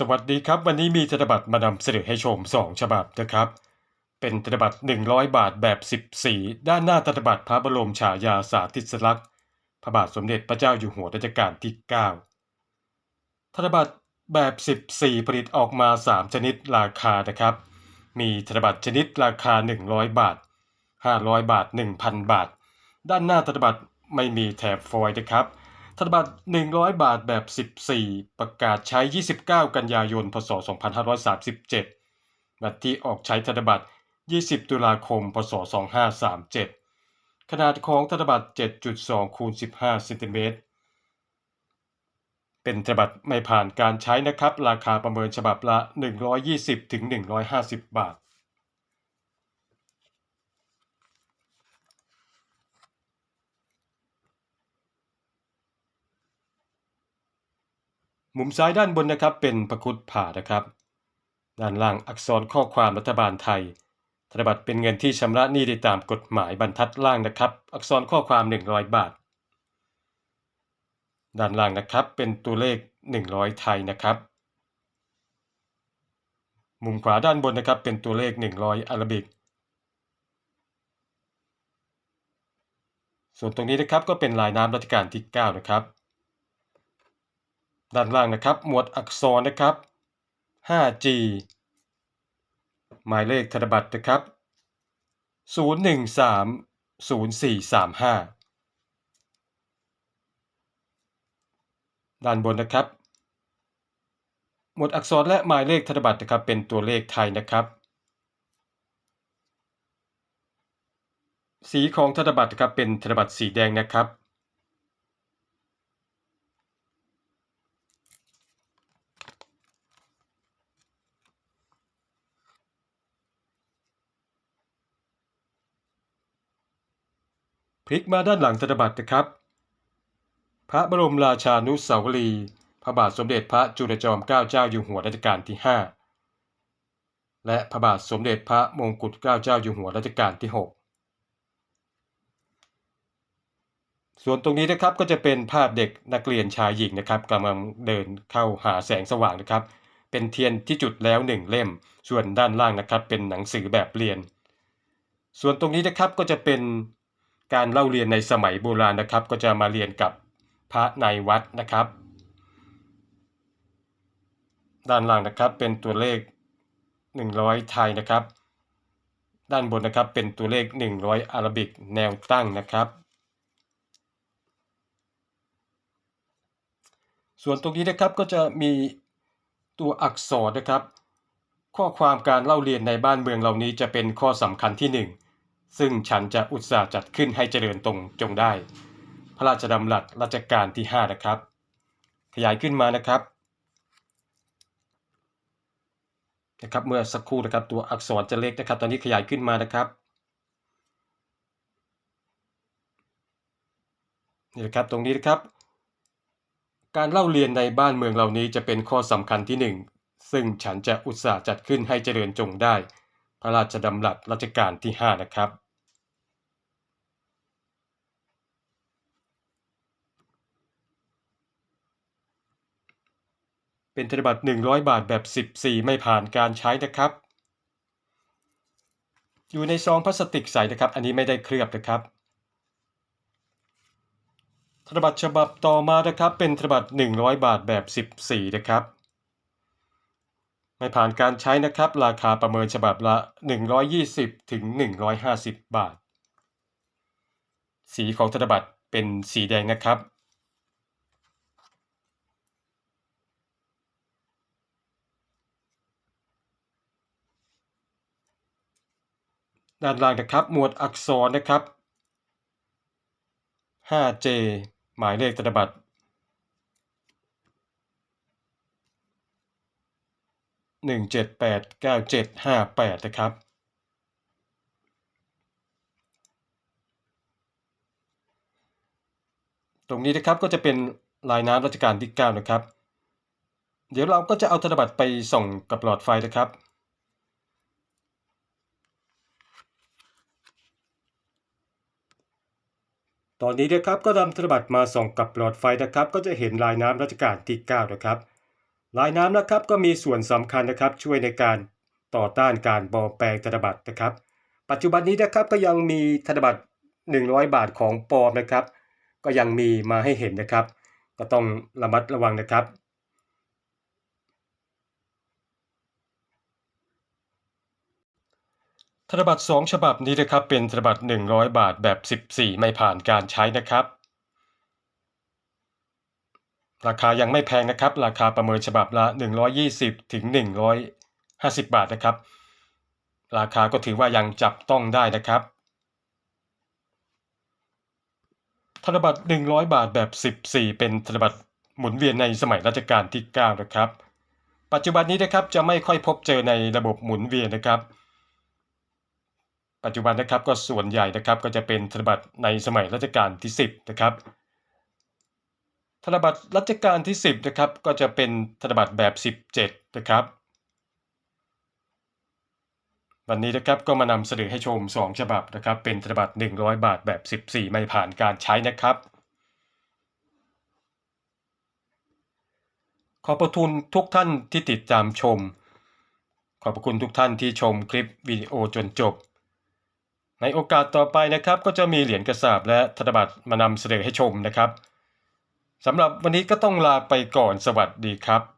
สวัสดีครับ วันนี้มีธนบัตรมานำเสนอให้ชม 2 ฉบับนะครับ เป็นธนบัตร 100 บาทแบบ10สีด้านหน้าธนบัตรพระบรมฉายาสาธิสลักษณ์พระบาทสมเด็จพระเจ้าอยู่หัวรัชกาลที่ 9 ธนบัตรแบบ10สีผลิตออกมา 3 ชนิดราคานะครับ มีธนบัตรชนิดราคา 100 บาท 500 บาท 1,000 บาท ด้านหน้าธนบัตรไม่มีแถบฟอยล์นะครับ ธนบัตร 100 บาทแบบ 14 ประกาศใช้ 29 กันยายน พศ 2537วันที่ออกใช้ธนบัตร 20 ตุลาคม พศ 2537 ขนาดของธนบัตร 7.2 คูณ 15 เซนติเมตร เป็นธนบัตรไม่ผ่านการใช้นะครับ ราคาประเมินฉบับละ 120ถึง150 บาท มุมซ้ายด้านบนนะครับเป็นประคุดผ่านะครับ ด้านล่างอักษรข้อความรัฐบาลไทย ธนบัตรเป็นเงินที่ชำระหนี้ได้ตามกฎหมายบรรทัดล่างนะครับ อักษรข้อความ 100 บาท ด้านล่างนะครับเป็นตัวเลข 100 ไทยนะครับ มุมขวาด้านบนนะครับเป็นตัวเลข 100อาราบิก ส่วนตรงนี้นะครับก็เป็นลายน้ำรัชกาลที่ 9 นะครับ ด้านล่างนะครับ หมวดอักษรนะครับ 5G หมายเลขธนบัตรนะครับ 013 0435 ด้านบนนะครับ หมวดอักษรและหมายเลขธนบัตรนะครับ เป็นตัวเลขไทยนะครับ สีของธนบัตรนะครับเป็นธนบัตรสีแดงนะครับ พลิกมาด้านหลังธนบัตรนะครับ พระบรมราชานุสาวรีย์พระบาทสมเด็จพระจุลจอมเกล้าเจ้าอยู่หัวรัชกาลที่ 5 และพระบาทสมเด็จพระมงกุฎเกล้าเจ้าอยู่หัวรัชกาลที่ 6 ส่วนตรงนี้นะครับก็จะเป็นภาพเด็กนักเรียนชายหญิงนะครับกำลังเดินเข้าหาแสงสว่างนะครับ เป็นเทียนที่จุดแล้วหนึ่งเล่ม ส่วนด้านล่างนะครับเป็นหนังสือแบบเรียน ส่วนตรงนี้นะครับก็จะเป็น การเล่าเรียนในสมัยโบราณนะครับ ก็จะมาเรียนกับพระในวัดนะครับ ด้านล่างนะครับเป็นตัวเลข 100 ไทยนะครับ ด้านบนนะครับเป็นตัวเลข 100 อาราบิกแนวตั้งนะครับ ส่วนตรงนี้นะครับก็จะมีตัวอักษรนะครับ ข้อความการเล่าเรียนในบ้านเมืองเหล่านี้จะเป็นข้อสำคัญที่หนึ่ง ซึ่งฉันจะอุตส่าห์จัดขึ้นให้เจริญตรงจงได้ พระราชดำรัสรัชกาลที่ 5 นะครับ ขยายขึ้นมานะครับนะครับ เมื่อสักครู่นะครับตัวอักษรจะเล็กนะครับ ตอนนี้ขยายขึ้นมานะครับนี่นะครับตรงนี้นะครับ การเล่าเรียนในบ้านเมืองเหล่านี้จะเป็นข้อสำคัญที่หนึ่งซึ่งฉันจะอุตส่าห์จัดขึ้นให้เจริญจงได้ พระราชดำรัสรัชกาลที่ 5 นะครับ เป็นธนบัตร100 บาทแบบ 14 ไม่ผ่านการใช้นะครับ อยู่ในซองพลาสติกใสนะครับ อันนี้ไม่ได้เคลือบนะครับธนบัตรฉบับต่อมานะครับ เป็นธนบัตร100 บาทแบบ 14 นะครับ ไม่ผ่านการใช้นะครับ ราคาประเมินฉบับละ 120 ถึง 150 บาท สีของธนบัตรเป็นสีแดงนะครับ ด้านล่างนะครับ หมวดอักษรนะครับ 5J หมายเลขธนบัตรหนึ่งเจ็ดแปดเก้าเจ็ดห้าแปดนะครับ ตรงนี้นะครับก็จะเป็นลายน้ำรัชกาลที่ 9 นะครับ เดี๋ยวเราก็จะเอาธนบัตรไปส่องกับหลอดไฟนะครับ ตอนนี้นะครับก็นำธนบัตรมาส่องกับหลอดไฟนะครับ ก็จะเห็นลายน้ำรัชกาลที่ 9 นะครับ ลายน้ำนะครับก็มีส่วนสำคัญนะครับช่วยในการต่อต้านการปลอมแปลงธนบัตรนะครับ ปัจจุบันนี้นะครับก็ยังมีธนบัตร 100 บาทของปลอมนะครับ ก็ยังมีมาให้เห็นนะครับ ก็ต้องระมัดระวังนะครับ ธนบัตร2ฉบับนี้นะครับเป็นธนบัตร100 บาทแบบ 14 ไม่ผ่านการใช้นะครับ ราคายังไม่แพงนะครับ ราคาประเมินฉบับละ 120 ถึง 150 บาทนะครับ ราคาก็ถือว่ายังจับต้องได้นะครับธนบัตร 100 บาทแบบ 14 เป็นธนบัตรหมุนเวียนในสมัยรัชกาลที่ 9 นะครับ ปัจจุบันนี้นะครับจะไม่ค่อยพบเจอในระบบหมุนเวียนนะครับ ปัจจุบันนะครับก็ส่วนใหญ่นะครับก็จะเป็นธนบัตรในสมัยรัชกาลที่ 10 นะครับ ธนบัตรรัชกาลที่ 10 นะครับ ก็จะเป็นธนบัตรแบบ 17 นะครับ วันนี้นะครับก็มานำเสนอให้ชม 2 ฉบับนะครับ เป็นธนบัตร 100 บาทแบบ 14 ไม่ผ่านการใช้นะครับขอบพระคุณทุกท่านที่ติดตามชม ขอบพระคุณทุกท่านที่ชมคลิปวิดีโอจนจบ ในโอกาสต่อไปนะครับก็จะมีเหรียญกระสาบและธนบัตรมานำเสนอให้ชมนะครับสำหรับวันนี้ก็ต้องลาไปก่อนสวัสดีครับ